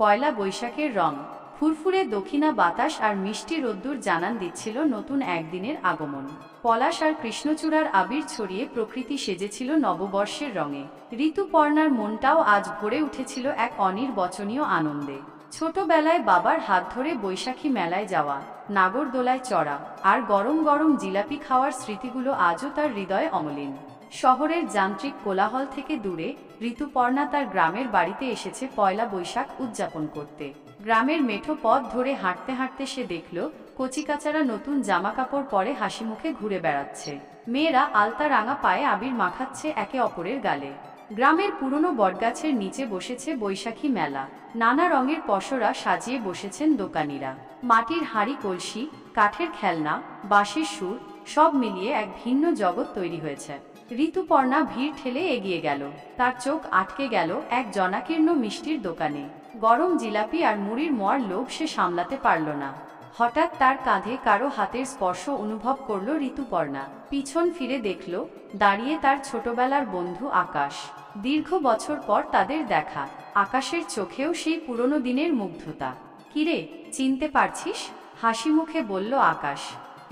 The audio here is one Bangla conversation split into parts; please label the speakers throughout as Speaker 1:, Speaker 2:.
Speaker 1: পয়লা বৈশাখের রং। ফুরফুরে দক্ষিণা বাতাস আর মিষ্টি রোদ্দুর জানান দিচ্ছিল নতুন একদিনের আগমন। পলাশ আর কৃষ্ণচূড়ার আবির ছড়িয়ে প্রকৃতি সেজেছিল নববর্ষের রঙে। ঋতুপর্ণার মনটাও আজ ভরে উঠেছিল এক অনির্বচনীয় আনন্দে। ছোটবেলায় বাবার হাত ধরে বৈশাখী মেলায় যাওয়া, নাগরদোলায় চড়া আর গরম গরম জিলাপি খাওয়ার স্মৃতিগুলো আজও তার হৃদয়ে অমলিন। শহরের যান্ত্রিক কোলাহল থেকে দূরে, ঋতুপর্ণা তার গ্রামের বাড়িতে এসেছে পয়লা বৈশাখ উদযাপন করতে। গ্রামের মেঠো পথ ধরে হাঁটতে হাঁটতে সে দেখল, কচিকাচারা নতুন জামা কাপড় পরে হাসি মুখে ঘুরে বেড়াচ্ছে। মেয়েরা আলতা রাঙা পায়ে আবির মাখাচ্ছে একে অপরের গালে। গ্রামের পুরনো বটগাছের নিচে বসেছে বৈশাখী মেলা। নানা রঙের পসরা সাজিয়ে বসেছেন দোকানিরা। মাটির হাঁড়ি কলসি, কাঠের খেলনা, বাঁশের সুর, সব মিলিয়ে এক ভিন্ন জগৎ তৈরি হয়েছে। ঋতুপর্ণা ভিড় ঠেলে এগিয়ে গেল। তার চোখ আটকে গেল এক জনাকীর্ণ মিষ্টির দোকানে। গরম জিলাপি আর মুড়ির মর লোভ সে সামলাতে পারল না। হঠাৎ তার কাঁধে কারও হাতের স্পর্শ অনুভব করল ঋতুপর্ণা। পিছন ফিরে দেখল, দাঁড়িয়ে তার ছোটবেলার বন্ধু আকাশ। দীর্ঘ বছর পর তাদের দেখা। আকাশের চোখেও সেই পুরনো দিনের মুগ্ধতা। কিরে, চিনতে পারছিস? হাসি মুখে বলল আকাশ।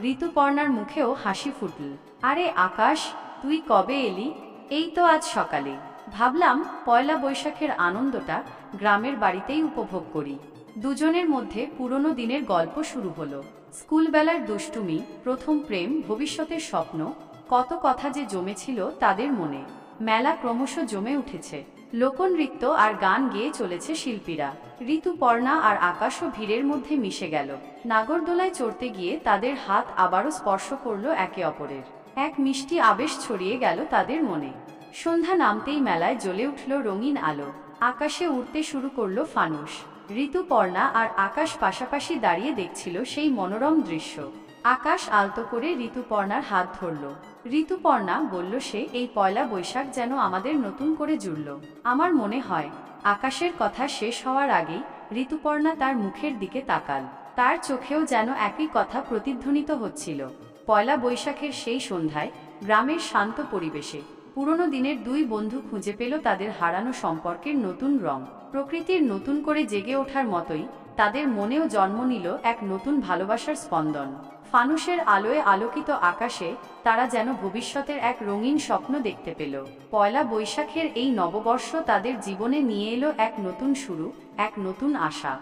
Speaker 1: ঋতুপর্ণার মুখেও হাসি ফুটল। আরে আকাশ তুই কবে এলি? এই তো আজ সকালে। ভাবলাম পয়লা বৈশাখের আনন্দটা গ্রামের বাড়িতেই উপভোগ করি। দুজনের মধ্যে পুরনো দিনের গল্প শুরু হলো। স্কুলবেলার দুষ্টুমি, প্রথম প্রেম, ভবিষ্যতের স্বপ্ন, কত কথা যে জমেছিল তাদের মনে। মেলা ক্রমশ জমে উঠেছে। লোকনৃত্য আর গান গেয়ে চলেছে শিল্পীরা। ঋতুপর্ণা আর আকাশও ভিড়ের মধ্যে মিশে গেল। নাগরদোলায় চড়তে গিয়ে তাদের হাত আবারও স্পর্শ করল একে অপরের। এক মিষ্টি আবেশ ছড়িয়ে গেল তাদের মনে। সন্ধ্যা নামতেই মেলায় জ্বলে উঠল রঙিন আলো। আকাশে উড়তে শুরু করল ফানুস ঋতুপর্ণা আর আকাশ পাশাপাশি দাঁড়িয়ে দেখছিল সেই মনোরম দৃশ্য। আকাশ আলতো করে ঋতুপর্ণার হাত ধরল। ঋতুপর্ণা বলল, সে এই পয়লা বৈশাখ যেন আমাদের নতুন করে জুড়ল। আমার মনে হয়, আকাশের কথা শেষ হওয়ার আগেই ঋতুপর্ণা তার মুখের দিকে তাকাল। তার চোখেও যেন একই কথা প্রতিধ্বনিত হচ্ছিল। পয়লা বৈশাখের সেই সন্ধ্যায় গ্রামের শান্ত পরিবেশে পুরনো দিনের দুই বন্ধু খুঁজে পেল তাদের হারানো সম্পর্কের নতুন রং। প্রকৃতির নতুন করে জেগে ওঠার মতোই তাদের মনেও জন্ম নিল এক নতুন ভালোবাসার স্পন্দন। ফানুষের আলোয় আলোকিত আকাশে তারা যেন ভবিষ্যতের এক রঙিন স্বপ্ন দেখতে পেল। পয়লা বৈশাখের এই নববর্ষ তাদের জীবনে নিয়ে এলো এক নতুন শুরু, এক নতুন আশা।